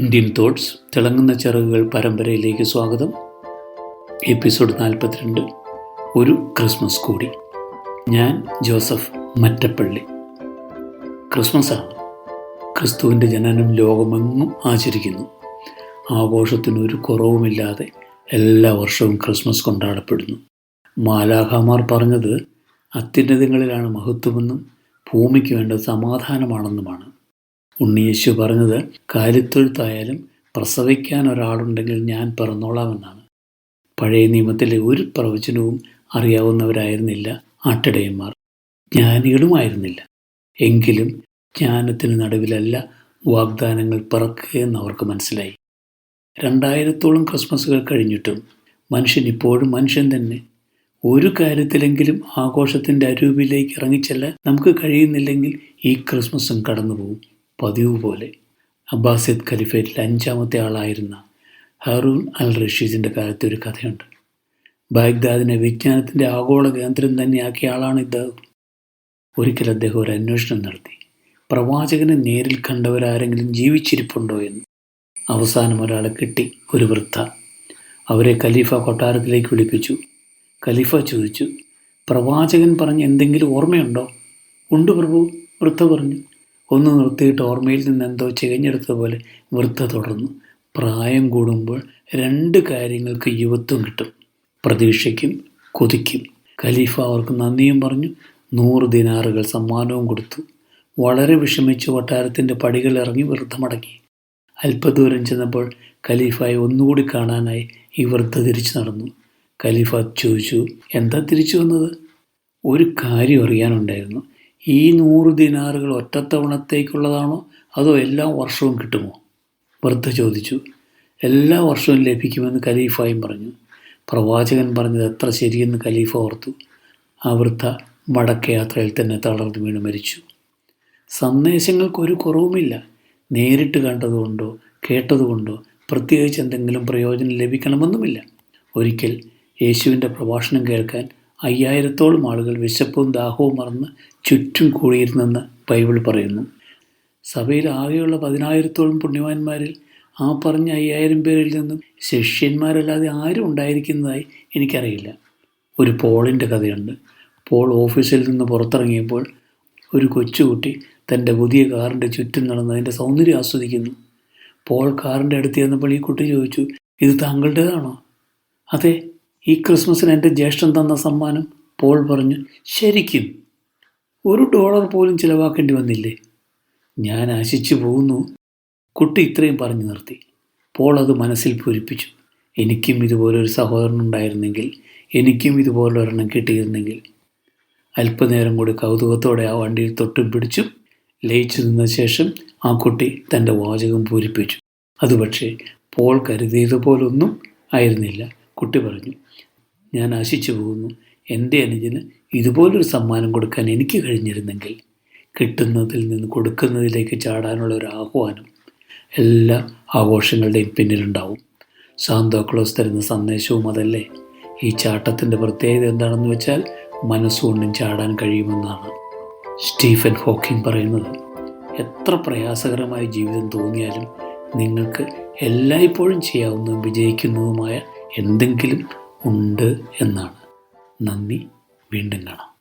Indian thoughts തിളങ്ങുന്ന ചിറകുകൾ പരമ്പരയിലേക്ക് സ്വാഗതം. എപ്പിസോഡ് നാൽപ്പത്തിരണ്ട് ഒരു ക്രിസ്മസ് കൂടി. ഞാൻ ജോസഫ് മറ്റപ്പള്ളി. ക്രിസ്മസാണ്. ക്രിസ്തുവിന്റെ ജനനം ലോകമെങ്ങും ആചരിക്കുന്നു. ആഘോഷത്തിനൊരു കുറവുമില്ലാതെ എല്ലാ വർഷവും ക്രിസ്മസ് കൊണ്ടാടപ്പെടുന്നു. മാലാഖമാർ പറഞ്ഞത് അത്യുന്നതങ്ങളിലാണ് മഹത്വമെന്നും ഭൂമിക്ക് വേണ്ട സമാധാനമാണെന്നുമാണ്. ഉണ്ണിയേശു പറഞ്ഞത് കാര്യത്തൊഴുത്തായാലും പ്രസവിക്കാൻ ഒരാളുണ്ടെങ്കിൽ ഞാൻ പിറന്നോളാമെന്നാണ്. പഴയ നിയമത്തിലെ ഒരു പ്രവചനവും അറിയാവുന്നവരായിരുന്നില്ല ആട്ടിടയന്മാർ. ജ്ഞാനികളുമായിരുന്നില്ല. എങ്കിലും ജ്ഞാനത്തിന് നടുവിലല്ല വാഗ്ദാനങ്ങൾ പിറക്കുകയെന്ന് അവർക്ക് മനസ്സിലായി. രണ്ടായിരത്തോളം ക്രിസ്മസുകൾ കഴിഞ്ഞിട്ടും മനുഷ്യൻ ഇപ്പോഴും മനുഷ്യൻ തന്നെ. ഒരു കാര്യത്തിലെങ്കിലും ആഘോഷത്തിന്റെ അരൂപിലേക്ക് ഇറങ്ങിച്ചെല്ലാൻ നമുക്ക് കഴിയുന്നില്ലെങ്കിൽ ഈ ക്രിസ്മസും കടന്നുപോകും. പതിവ് പോലെ അബ്ബാസിദ് ഖലിഫേറ്റിലെ അഞ്ചാമത്തെ ആളായിരുന്ന ഹറൂൺ അൽ റഷീദിന്റെ കാലത്തെ ഒരു കഥയുണ്ട്. ബാഗ്ദാദിനെ വിജ്ഞാനത്തിന്റെ ആഗോള കേന്ദ്രം തന്നെയാക്കിയ ആളാണ് ഇദ്ദേഹം ഒരിക്കൽ അദ്ദേഹം ഒരു അന്വേഷണം നടത്തി. പ്രവാചകനെ നേരിൽ കണ്ടവരാരെങ്കിലും ജീവിച്ചിരിപ്പുണ്ടോ എന്ന്. അവസാനം ഒരാളെ കിട്ടി ഒരു വൃദ്ധ. അവരെ ഖലീഫ കൊട്ടാരത്തിലേക്ക് വിളിപ്പിച്ചു. ഖലീഫ ചോദിച്ചു പ്രവാചകൻ പറഞ്ഞ എന്തെങ്കിലും ഓർമ്മയുണ്ടോ? ഉണ്ട് പ്രഭു വൃദ്ധ പറഞ്ഞു. ഒന്ന് നിർത്തിയിട്ട് ഓർമ്മയിൽ നിന്ന് എന്തോ ചികഞ്ഞെടുത്തതുപോലെ വൃദ്ധ തുടർന്നു. പ്രായം കൂടുമ്പോൾ രണ്ട് കാര്യങ്ങൾക്ക് യുവത്വം കിട്ടും. പ്രതീക്ഷയ്ക്കും കൊതിക്കും. ഖലീഫ അവർക്ക് നന്ദിയും പറഞ്ഞു നൂറ് ദിനാറുകൾ സമ്മാനവും കൊടുത്തു. വളരെ വിഷമിച്ച് കൊട്ടാരത്തിന്റെ പടികൾ ഇറങ്ങി വൃദ്ധമടങ്ങി. അല്പദൂരം ചെന്നപ്പോൾ ഖലീഫായി ഒന്നുകൂടി കാണാനായി ഈ വൃദ്ധ തിരിച്ചു നടന്നു. ഖലീഫ ചോദിച്ചു എന്താ തിരിച്ചു വന്നത്? ഒരു കാര്യം അറിയാനുണ്ടായിരുന്നു. ഈ നൂറ് ദിനാറുകൾ ഒറ്റത്തവണത്തേക്കുള്ളതാണോ? അതോ എല്ലാ വർഷവും കിട്ടുമോ? വൃദ്ധ ചോദിച്ചു. എല്ലാ വർഷവും ലഭിക്കുമെന്ന് ഖലീഫായും പറഞ്ഞു. പ്രവാചകൻ പറഞ്ഞത് എത്ര ശരിയെന്ന് ഖലീഫ ഓർത്തു. ആ വൃദ്ധ മടക്കയാത്രയിൽ തന്നെ തളർന്നു വീണ് മരിച്ചു. സന്ദേശങ്ങൾക്കൊരു കുറവുമില്ല. നേരിട്ട് കണ്ടതുകൊണ്ടോ കേട്ടതുകൊണ്ടോ പ്രത്യേകിച്ച് എന്തെങ്കിലും പ്രയോജനം ലഭിക്കണമെന്നുമില്ല. ഒരിക്കൽ യേശുവിന്റെ പ്രഭാഷണം കേൾക്കാൻ അയ്യായിരത്തോളം ആളുകൾ വിശപ്പും ദാഹവും മറന്ന് ചുറ്റും കൂടിയിരുന്നെന്ന് ബൈബിൾ പറയുന്നു. സഭയിൽ ആകെയുള്ള പതിനായിരത്തോളം പുണ്യവാന്മാരിൽ ആ പറഞ്ഞ അയ്യായിരം പേരിൽ നിന്നും ശിഷ്യന്മാരല്ലാതെ ആരും ഉണ്ടായിരിക്കുന്നതായി എനിക്കറിയില്ല. ഒരു പോളിന്റെ കഥയുണ്ട്. പോൾ ഓഫീസിൽ നിന്ന് പുറത്തിറങ്ങിയപ്പോൾ ഒരു കൊച്ചുകുട്ടി തന്റെ പുതിയ കാറിന്റെ ചുറ്റും നടന്ന് അതിന്റെ സൗന്ദര്യം ആസ്വദിക്കുന്നു. പോൾ കാറിന്റെ അടുത്ത് ചെന്നപ്പോൾ ഈ കുട്ടി ചോദിച്ചു ഇത് താങ്കളുടേതാണോ? അതെ ഈ ക്രിസ്മസിന് എന്റെ ജ്യേഷ്ഠൻ തന്ന സമ്മാനം പോൾ പറഞ്ഞു ശരിക്കും ഒരു ഡോളർ പോലും ചിലവാക്കേണ്ടി വന്നില്ലേ? ഞാൻ ആശിച്ചു പോകുന്നു. കുട്ടി ഇത്രയും പറഞ്ഞു നിർത്തി. പോൾ അത് മനസ്സിൽ പൂരിപ്പിച്ചു. എനിക്കും ഇതുപോലൊരു സഹോദരൻ ഉണ്ടായിരുന്നെങ്കിൽ എനിക്കും ഇതുപോലെ ഒരെണ്ണം കിട്ടിയിരുന്നെങ്കിൽ. അല്പനേരം കൂടി കൗതുകത്തോടെ ആ വണ്ടിയിൽ തൊട്ടും പിടിച്ചും ലയിച്ചു നിന്ന ശേഷം ആ കുട്ടി തന്റെ വാചകം പൂരിപ്പിച്ചു. അതുപക്ഷേ പോൾ കരുതിയതുപോലൊന്നും ആയിരുന്നില്ല. കുട്ടി പറഞ്ഞു ഞാൻ ആശിച്ചു പോകുന്നു. എന്റെ അനുജന് ഇതുപോലൊരു സമ്മാനം കൊടുക്കാൻ എനിക്ക് കഴിഞ്ഞിരുന്നെങ്കിൽ കിട്ടുന്നതിൽ നിന്ന് കൊടുക്കുന്നതിലേക്ക് ചാടാനുള്ള ഒരു ആഹ്വാനം എല്ലാ ആഘോഷങ്ങളുടെയും പിന്നിലുണ്ടാവും. സാന്തോക്ലോസ് തരുന്ന സന്ദേശവും അതല്ലേ? ഈ ചാട്ടത്തിന്റെ പ്രത്യേകത എന്താണെന്ന് വെച്ചാൽ മനസ്സുകൊണ്ടും ചാടാൻ കഴിയുമെന്നാണ്. സ്റ്റീഫൻ ഹോക്കിംഗ് പറയുന്നത്. എത്ര പ്രയാസകരമായ ജീവിതം തോന്നിയാലും നിങ്ങൾക്ക് എല്ലായ്പ്പോഴും ചെയ്യാവുന്നതും വിജയിക്കുന്നതുമായ എന്തെങ്കിലും ഉണ്ട് എന്നാണ്. നന്ദി വീണ്ടും കാണാം.